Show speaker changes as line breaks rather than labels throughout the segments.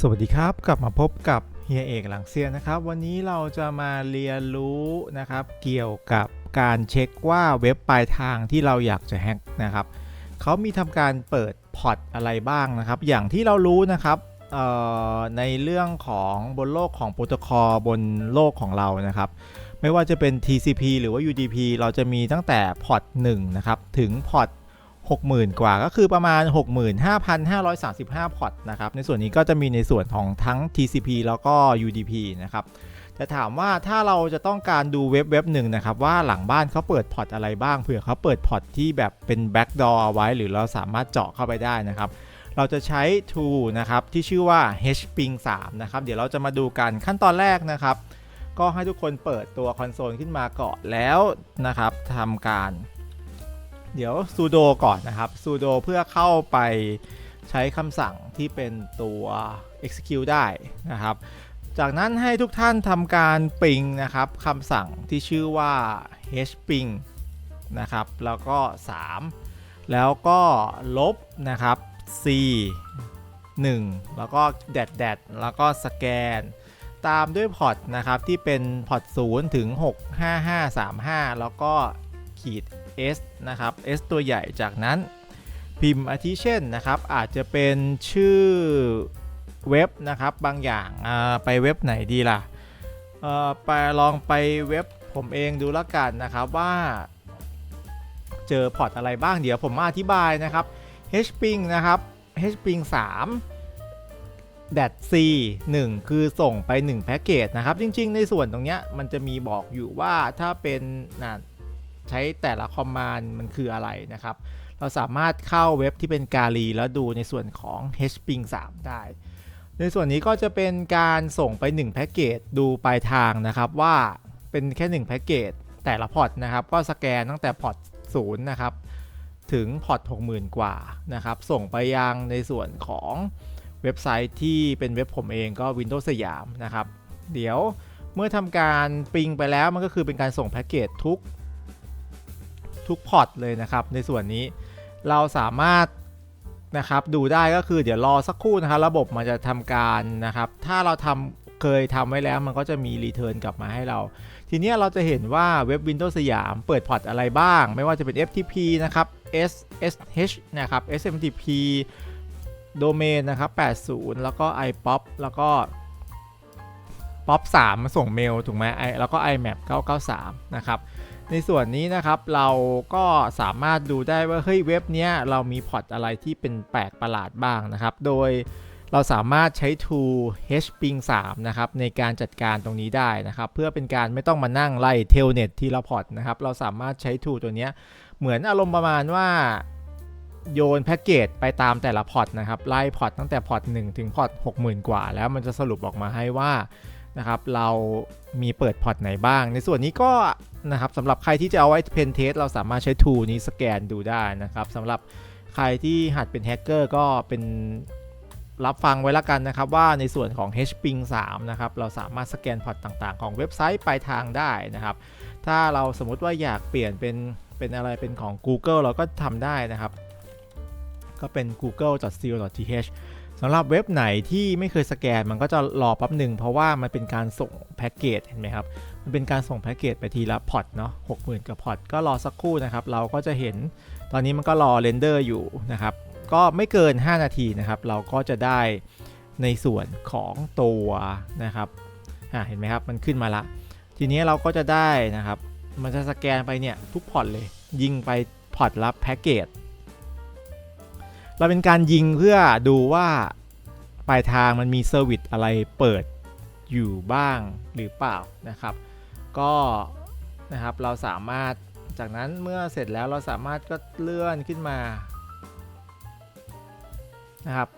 สวัสดีครับกลับมาพบกับเฮียเอกหลังเซียนนะครับ วันนี้เราจะมาเรียนรู้นะครับเกี่ยวกับการเช็คว่าเว็บปลายทางที่เราอยากจะแฮกนะครับเขามีทำการเปิดพอร์ตอะไรบ้างนะครับ อย่างที่เรารู้นะครับในเรื่องของบนโลกของโปรโตคอลบนโลกของเรานะครับ ไม่ว่าจะเป็น TCP หรือว่า UDP เราจะมีตั้งแต่พอร์ต1นะครับถึงพอร์ต 60,000 กว่าก็คือประมาณ 65,535 พอร์ตนะครับ ในส่วนนี้ก็จะมีในส่วนของทั้ง TCP แล้วก็ UDP นะครับจะถามว่าถ้าเราจะต้องการดูเว็บเว็บหนึ่งนะครับ ว่าหลังบ้านเขาเปิดพอร์ตอะไรบ้างเผื่อเขาเปิดพอร์ตที่แบบเป็น backdoor เอาไว้ หรือเราสามารถเจาะเข้าไปได้นะครับ เราจะใช้ tool นะครับที่ชื่อว่า hping 3นะครับ เดี๋ยวเราจะมาดูกันขั้นตอนแรกนะครับ ก็ให้ทุกคนเปิดตัวคอนโซลขึ้นมาก่อนแล้วนะครับทำการ เดี๋ยว sudo ก่อนนะครับ sudo เพื่อเข้าไปใช้คำสั่งที่เป็นตัว execute ได้นะครับ จากนั้นให้ทุกท่านทำการปิงนะครับคำสั่งที่ชื่อว่า hping นะครับ แล้วก็ 3 แล้วก็ลบนะครับ c 1 แล้วก็แดดแดดแล้วก็สแกน ตามด้วยพอร์ตนะครับที่เป็นพอร์ต0ถึง 65535 แล้วก็ขีด S นะครับ S ตัวใหญ่จากนั้นพิมพ์อาทิเช่นนะครับ อาจจะเป็นชื่อเว็บนะครับบางอย่างไปเว็บไหนดีล่ะไปลองไปเว็บผมเองดูแล้วกันนะครับว่าเจอพอร์ตอะไรบ้างเดี๋ยวผมมาอธิบายนะครับ hping นะครับ hping 3 dat c 1 คือส่งไป 1 แพ็กเกจนะครับ จริง ๆ ในส่วนตรงเนี้ยมันจะมีบอกอยู่ว่าถ้าเป็นนะ ใช้แต่ละคอมมานด์มันคืออะไรนะครับ เราสามารถเข้าเว็บที่เป็นกาลีแล้วดูในส่วนของ hping 3 ได้ ในส่วนนี้ก็จะเป็นการส่งไป 1 แพ็กเกจดูปลายทางนะครับว่าเป็นแค่ 1 แพ็กเกจแต่ละพอร์ตนะครับก็สแกนตั้งแต่พอร์ต0นะครับถึงพอร์ต60,000 กว่านะครับ ส่งไปยังในส่วนของเว็บไซต์ที่เป็นเว็บผมเองก็ Windows สยามนะครับ เดี๋ยวเมื่อทำการปิงไปแล้วมันก็คือเป็นการส่งแพ็กเกจทุก ทุกพอร์ตเลยนะครับในส่วนนี้เราสามารถนะครับดูได้ก็คือเดี๋ยวรอสักครู่นะครับระบบมันจะทำการนะครับ ถ้าเราทำเคยทำไว้แล้วมันก็จะมีรีเทิร์นกลับมาให้เรา ทีนี้เราจะเห็นว่าเว็บ Windows สยามเปิดพอร์ตอะไรบ้าง ไม่ว่าจะเป็น FTP นะครับ SSH นะครับ SMTP โดเมนนะครับ 80 แล้วก็ iPop แล้วก็ POP 3มาส่งเมล ถูกไหมไอแล้วก็ IMAP 993 นะครับ ในส่วนนี้นะครับเราก็สามารถดูได้ว่าเฮ้ยเว็บเนี้ยเรามีพอร์ตอะไรที่เป็นแปลกประหลาดบ้างนะครับ โดยเราสามารถใช้ tool hping 3นะครับในการจัดการตรงนี้ได้นะครับ เพื่อเป็นการไม่ต้องมานั่งไล่เทลเน็ตทีละพอร์ตนะครับ เราสามารถใช้ tool ตัวนี้เหมือนอารมณ์ประมาณว่าโยนแพ็กเกจไปตามแต่ละพอร์ตนะครับ ไล่พอร์ตตั้งแต่พอร์ต1ถึงพอร์ต60,000 กว่า แล้วมันจะสรุปออกมาให้ว่านะครับเรามีเปิดพอร์ตไหนบ้าง ในส่วนนี้ก็ นะครับสำหรับใครที่จะเอาไว้เพนเทสเราสามารถใช้ tool นี้สแกนดูได้นะครับสำหรับใครที่หัดเป็นแฮกเกอร์ก็เป็นรับฟังไว้ละกันนะครับ ว่าในส่วนของ hping 3 นะครับ เราสามารถสแกนพอร์ตต่างๆ ของเว็บไซต์ปลายทางได้นะครับ ถ้าเราสมมติว่าอยากเปลี่ยนเป็นเป็นอะไรเป็นของ Google เราก็ทำได้นะครับ ก็เป็น google.co.th สำหรับเว็บไหนที่ไม่เคยสแกนมันก็จะรอแป๊บหนึ่งเพราะว่ามันเป็นการส่งแพ็กเกจเห็นไหมครับ มันเป็นการส่งแพ็กเกจไปทีละพอตเนาะ60,000กับพอตก็รอสักครู่นะครับ เราก็จะเห็นตอนนี้มันก็รอเรนเดอร์อยู่นะครับ ก็ไม่เกิน 5 นาทีนะครับ เราก็จะได้ในส่วนของตัวนะครับเห็นไหมครับ มันขึ้นมาละ ทีนี้เราก็จะได้นะครับ มันจะสแกนไปเนี่ยทุกพอร์ตเลย ยิงไปพอร์ตรับแพ็กเกจ เราเป็นการยิงเพื่อดูว่าปลายทางมันมีเซอร์วิสอะไรเปิดอยู่บ้างหรือเปล่านะครับ ก็นะครับเราสามารถจากนั้นเมื่อเสร็จแล้วเราสามารถก็เลื่อนขึ้นมานะครับ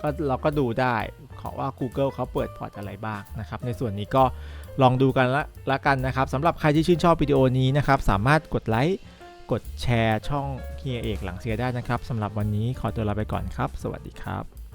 ก็เราก็ดูได้ขอว่า Google เขาเปิดพอร์ตอะไรบ้างนะครับ ในส่วนนี้ก็ลองดูกันละละกันนะครับสำหรับใครที่ชื่นชอบวิดีโอนี้นะครับ สามารถกดไลค์ กดแชร์ช่องเฮียเอกหลังเสียได้นะครับสำหรับวันนี้ขอตัวลาไปก่อนครับ สวัสดีครับ